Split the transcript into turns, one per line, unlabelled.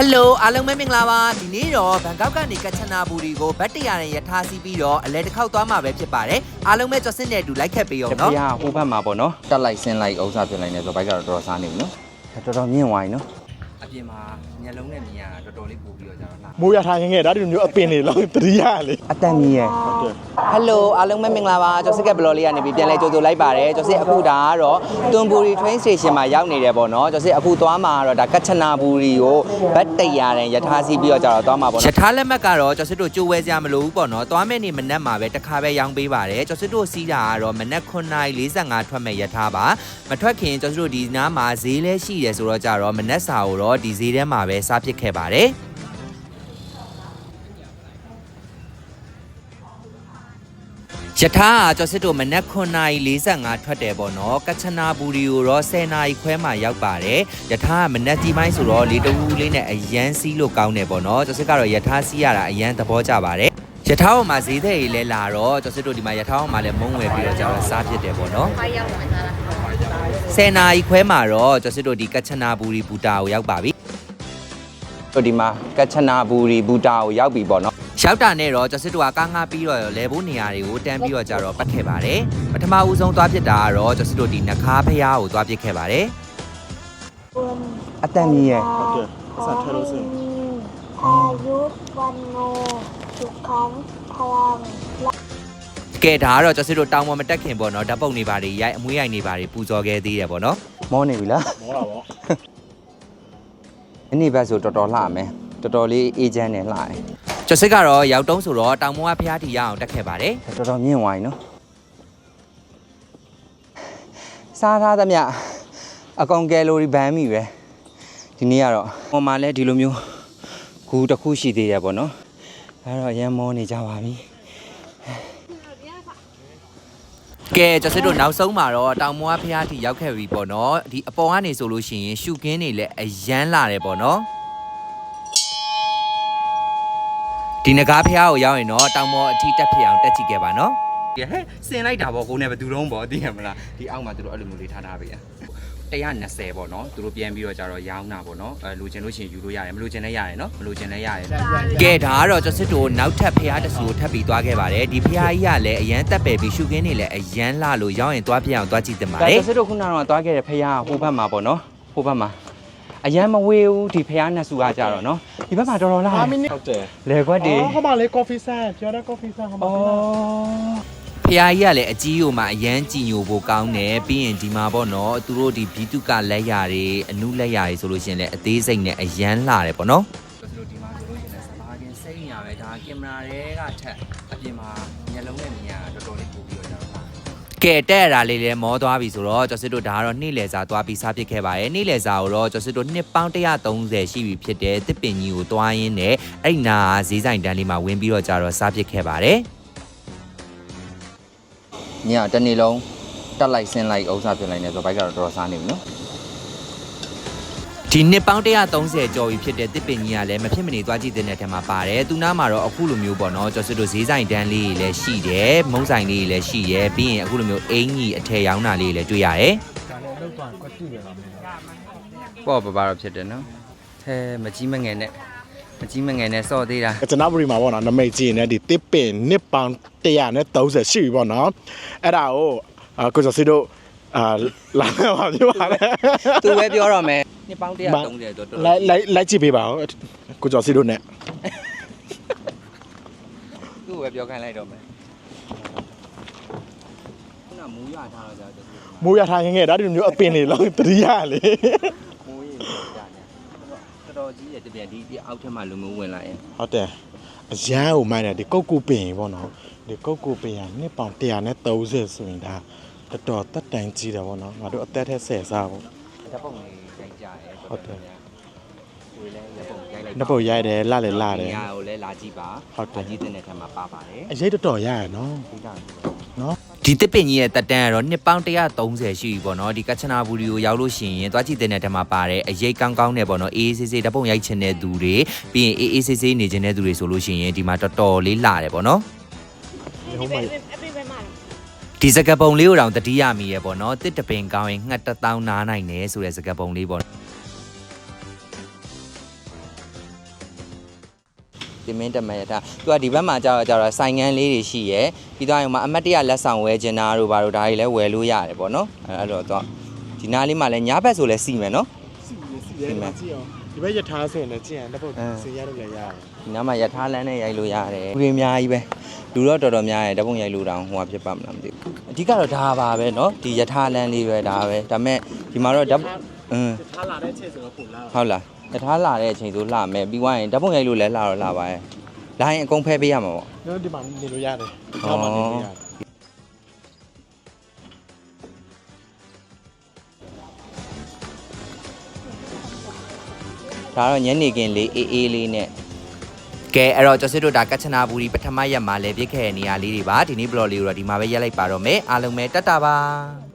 ဟယ်လိုအားလုံးပဲမင်္ဂလာပါဒီနေ့တော့ဘန်ကောက်ကနေကချနာဘူရီကိုဘတ်တရာနဲ့ရထားစီးပြီးတော့အလဲတစ်ခေါက်သွားမှာပဲဖြစ်ပါတယ်အားလုံးပဲကြော်စင်းတဲ့အတူလိုက်ခတ်ပေးအောင်
တ
နော်
ပြားဟိုဘက်မှာပေါ့နော်တက်လိုက်ဆင်းလိုက်ဥစ္စာဖြစ်လိုက်နေဆိုဘိုက်ကတော့တော်တော်စားနေပြီနော်တော်တော်မြင့်သွားပြီနော် အပြင်မှာညလုံးနဲ့မြင်ရတာတော်တော်လေးပို့ပြီးတော့ကြတော့လာ
မိုးရထားရင်ငယ်ဒါဒီလိုမျိုးအပင်တွေလောက်တတိယလေ
အတန်ကြီးရဲ့
ဟုတ်တယ်
ဟယ်လိုအားလုံးပဲမင်္ဂလာပါကြော်စစ်ကဘလော်လေးကနေပြီးပြန်လဲကြိုဆိုလိုက်ပါတယ်ကြော်စစ်အခုဒါကတော့တွန်ဘူရီ train station မှာရောက်နေတယ်ပေါ့နော်ကြော်စစ်အခုသွားမှာကတော့ဒါကချနာဘူရီကိုဘတ်တရာနဲ့ရထားစီးပြီးတော့ကြတော့သွားမှာပေါ့နော်ရထားလက်မှတ်ကတော့ကြော်စစ်တို့ကြိုးဝဲစရာမလိုဘူးပေါ့နော်သွားမယ့်နေ့မနက်မှာပဲတစ်ခါပဲရောင်းပေးပါတယ်ကြော်စစ်တို့စီးတာကတော့မနက်9:45ထွက်မဲ့ရထားပါမထွက်ခင်ကြော်စစ်တို့ဒီနားမှာဈေးလဲရှိတယ်ဆိုတော့ကြတော့မနက်စာကိုတော့တော့ဒီဈေးထဲမှာပဲစားဖြစ်ခဲ့ပါတယ်ယထာကျော်စစ်တို့မနက်9:45ထွက်တယ်ပေါ့နော်ကချနာဘူရီကိုတော့10:00ခွဲမှရောက်ပါတယ်ယထာကမနက်ကြီးပိုင်းဆိုတော့လေတူလေးနဲ့အရန်စီးလို့ကောင်းတယ်ပေါ့နော်ကျော်စစ်ကတော့ယထာစီးရတာအရန်သဘောကျပါတယ်ယထာအောင်မှာဈေးသက်ကြီးလဲလာတော့ကျော်စစ်တို့ဒီမှာယထာအောင်မှာလဲမုံဝယ်ပြီးတော့ကျတော့စားဖြစ်တယ်ပေါ့နော်။
ဘာရောက်ဝင်စားတာ
10နာရီခွဲမှာတော့ကျွန်တော်တို့ဒီကချနာဘူရီဘူတာကိုရောက်ပါပြီ
တို့ဒီမှာကချနာဘူရီဘူတာကိုရောက်ပြီပေါ့နော်
ရောက်တာနဲ့တော့ကျွန်တော်တို့ကကားငါပြီးတော့လဲဖို့နေရာတွေကိုတန်းပြီးတော့ကြတော့ပတ်ခဲ့ပါတယ်ပထမဦးဆုံးသွားပြစ်တာကတော့ကျွန်တော်တို့ဒီနခါဖျားကိုသွားပြစ်ခဲ့ပါတယ်
အတန်ကြီးရဲ့
ဟုတ်တယ်အစားထဲလို့စင်
အာယုပန်နိုဒုက္ခံဖဝံ
ကဲဒါကတော့ကျွန်တော်တို့တောင်ပေါ်မတက်ခင်ပေါ့နော်ဓာတ်ပုံနေပါတွေရိုက်အမွေးရိုက်နေပါတွေပူဇော်ခဲ့သေးတယ်ပေါ့နော်
မောနေပြီလား
မောတာပေါ့
အနည်းဘက်ဆိုတော်တော်လှမယ်တော်တော်လေးအေဂျင့်နဲ့လှတယ်
ကျွန်တော်စစ်ကတော့ရောက်တုံးဆိုတော့တောင်ပေါ်ကဖျားထီရအောင်တက်ခဲ့ပါတယ်
တော်တော်မြင့်သွားပြီနော်စားထားသမျှအကောင်ကယ်လိုရီဘန်းပြီပဲဒီနေ့ကတော့ဟိုမှာလည်းဒီလိုမျိုးဂူတစ်ခုရှိသေးတယ်ပေါ့နော်အဲတော့အရန်မောနေကြပါပြီ
ကဲကျွန်တော်တို့နောက်ဆုံးမှာတော့တောင်ပေါ်ကဖျားထီရောက်ခဲ့ပြီပေါ့နော်ဒီအပေါ်ကနေဆိုလို့ရှိရင်ရှုကင်းနေလဲအရန်လာတယ်ပေါ့နော်ဒီနဂါးဖျားကိုရောက်ရင်တော့တောင်ပေါ်အထိတက်ဖြစ်အောင်တက်ကြည့်ခဲ့ပါနော်
ဟဲ့စင်လိုက်တာပေါ့ကိုနဲ့ဘယ်သူတုံးပေါ့သိရမလားဒီအောက်မှာသူတို့အဲ့လိုမျိုးလေးထားထားပေးရ 120ပေါ့နော်သူတို့ပြန်ပြီးတော့ကြတော့ရောင်းတာပေါ့နော်အဲလိုချင်လို့ရှိရင်ယူလို့ရတယ်မလိုချင်လည်းရတယ်နော်မလိုချင်လည်းရတယ်
ကဲဒါကတော့ကျွန်တော်တို့နောက်ထပ်ဖျားတစ်စုကိုထပ်ပြီးသွားခဲ့ပါတယ်ဒီဖျားကြီးကလည်းအရန်တက်ပယ်ပြီးရှုကင်းနေလဲအရန်လာလို့ရောက်ရင်သွားပြအောင်သွားကြည့်တင်ပါ
ဒါ
လေ
စစ်တို့ခုနကတော့တွားခဲ့တဲ့ဖះဟိုဘက်မှာပေါ့နော်ဟိုဘက်မှာအရန်မဝေးဘူးဒီဖះနှစ်စုကကြတော့နော်ဒီဘက်မှာတော်တော်လာ
5မိနစ်ဟုတ်တယ်
လေခွက်တွေ
အော်ဟောမလေး coffee ဆိုင်ပြောတဲ့ coffee ဆိုင်ဟောမ
အော်
ဖျားကြီးကလည်းအကြီးကိုမှအရန်ကြည်ညိုဖို့ကောင်းတယ်ပြီးရင်ဒီမှာပေါ့နော်သူတို့ဒီဘီတုကလက်ရတွေအနုလက်ရတွေဆိုလို့ရှိရင်လည်းအသေးစိတ်နဲ့အရန်လာတယ်ပေါ့နော်
ကျွန်တော်ဒီမှာဆိုလို့ရှိရင်စပါးကင်းစိတ်ညာပဲဒါကင်မရာတွေကထက်အပြင်မှာညလုံးနဲ့မြင်ရတာတော်တော်လေးပို့ပြီးတော့ကြတော့လာ
ကဲတဲ့ရတာလေးလည်းမောသွားပြီဆိုတော့ကျော်စစ်တို့ဒါကတော့နေ့လယ်စာသွားပြီးစားပစ်ခဲ့ပါရဲ့နေ့လယ်စာကိုတော့ကျော်စစ်တို့နှစ်ပေါင်း130ရှိပြီဖြစ်တဲ့တစ်ပင်ကြီးကိုသွားရင်းနဲ့အဲ့ဒီနာကဈေးဆိုင်တန်းလေးမှာဝင်ပြီးတော့ကြတော့စားပစ်ခဲ့ပါတယ်
ညတနေ့လုံးတက်လိုက်ဆင်းလိုက်ဥစ္စာဖြစ်လိုက်နေဆိုဘိုက်ကတော့တော်တော်စားနေပြီနော်
ဒီနှစ်ပေါင်း130ကျော်ပြီဖြစ်တဲ့တစ်ပင်ကြီးကလည်းမဖြစ်မနေသွားကြည့်တဲ့ထဲမှာပါတယ်သူနာမှာတော့အခုလိုမျိုးပေါ့နော်ကျော်စစ်တို့ဈေးဆိုင်တန်းလေးတွေလည်းရှိတယ်မုံဆိုင်လေးတွေလည်းရှိတယ်ပြီးရင်အခုလိုမျိုးအင်ကြီးအထည်ရောင်းတာလေးတွေလည်းတွေ့ရတယ်
ပေါ့ပပါတော့ဖြစ်တယ်နော်ဟဲမကြီးမငယ်နဲ့ မကြီးမငယ်နဲ့စော့သေးတာ
ကချနာဘူရီမှာပေါ့နော်နမိတ်ကြီးနေဒီတစ်ပင်နှစ်ပေါင်130ရှိပြီပေါ့နော်အဲ့ဒါကိုအာကိုကျော်စီတို့အာလာမယ်ပါပြောပါလေ
သူပဲပြောတော့မယ်နှစ်ပေါင်း130တော့တော်တော်
လိုက်လိုက်လိုက်ကြည့်ပေးပါဦးကိုကျော်စီတို့ ਨੇ
သူ့ကိုပဲပြောခိုင်းလိုက်တော့မယ်ခုနမူးရထားတော့ကြာတယ်
မိုးရထားရင်ငယ်ဒါဒီလိုမျိုးအပင်တွေလောက်တတိယလေ
မူးရကြာနေတော်တော်ကြီး ရဲ့တပြန်ဒီဒီအောက်ထက်မှလူမျိုးဝင်လာရင်
ဟုတ်တယ်အရန်ကိုမိုင်းတယ်ဒီကုတ်ကူပင်ပေါ့နော်ဒီကုတ်ကူပင်ကနှစ်ပေါင်130ဆိုရင်ဒါတော်တော်တက်တန်ကြီးတယ်ပေါ့နော်ငါတို့အသက်ထက်ဆယ်စားပေါ့
ဓာတ်ပုံလေးရိုက်ကြရဲ
ဟုတ်တယ်
ကိုယ်လည်းဓာတ်ပုံရိုက်လိုက်
နှစ်ပုတ်ရိုက်တယ်လှတယ်လှတယ်
ညာကိုလည်းလာကြည့်ပါ
ဟုတ်တယ်
လာကြည့်တဲ့ထဲမှာပါပါတယ်
အရေးတော်တော်ရရနော်
ဒီက
နော်
ဒီတစ်ပင်ကြီးရဲ့တက်တန်းကတော့နှစ်ပေါင်း130ရှိပြီပေါ့နော်ဒီကချနာဘူရီကိုရောက်လို့ရှိရင်သွားကြည့်တဲ့ထဲမှာပါတယ်အရေးကောင်းကောင်းနဲ့ပေါ့နော်အေးအေးဆေးဆေးဓာတ်ပုံရိုက်ချင်တဲ့သူတွေပြီးရင်အေးအေးဆေးဆေးနေချင်တဲ့သူတွေဆိုလို့ရှိရင်ဒီမှာတော်တော်လေးလာတယ်ပေါ့နော်
ဟုတ်ပါ
ဒီစကပုံလေးကိုတောင်တတိယမိရပေါ့နော်တစ်တပင်ကောင်းရင်ငှက်တစ်တောင်းနားနိုင်တယ်ဆိုတဲ့စကပုံလေးပေါ့
တင်မင်းတက်မဲ့ရထားသူကဒီဘက်မှာကြာတော့ကြာတော့ဆိုင်ငန်းလေးတွေရှိရယ် ပြီးတော့ရင်မှာအမတ်တရလက်ဆောင်ဝဲကျင်တာတို့ဘာတို့ဒါတွေလည်းဝယ်လို့ရတယ်ပေါ့နော်အဲ့တော့တော့ဒီနားလေးမှာလည်းညာဘက်ဆိုလည်းစီမယ်နော်
စီစီရဲကြည့်အောင်ဒီဘက်ရထားဆိုရင်လည်းကြည့်ရင်တော့စီရလို့လည်းရတယ်
ဒီနားမှာရထားလမ်းနဲ့ရိုက်လို့ရတယ်လူတွေအများကြီးပဲလူတော့တော်တော်များတယ်ဓာတ်ပုံရိုက်လို့တောင်ဟိုဟာဖြစ်ပါမလားမသိဘူးအဓိကတော့ဒါပါပဲเนาะဒီရထားလမ်းလေးပဲဒါပဲဒါပေမဲ့ဒီမှာတော့ဓာတ်အင်း
ထားလာတဲ့ချက်ဆိုတော့ပုံလာ
ဟုတ်လားရထားလာတဲ့အချိန်ဆိုလှမယ်ပြီးွားရင်ဓာတ်ပုံရိုက်လို့လည်းလှတော့လှပါရဲ့ လာရင်အကုန်ဖဲပေးရမှာပေါ့
ကျွန်တော်ဒီမှာနေလို့ရတယ်ကျောင်းမှာနေလို့ရတယ်
ဒါတော့ညနေခင်းလေးအေးအေးလေးနဲ့ကဲအဲ့တော့ကျော်စစ်တို့ဒါကချနာဘူရီပထမရက်မှာလဲပြစ်ခဲ့တဲ့နေရာလေးတွေပါဒီနေ့ဘလော့လေးကိုတော့ဒီမှာပဲရက်လိုက်ပါတော့မယ်အားလုံးပဲတတ်တာပါ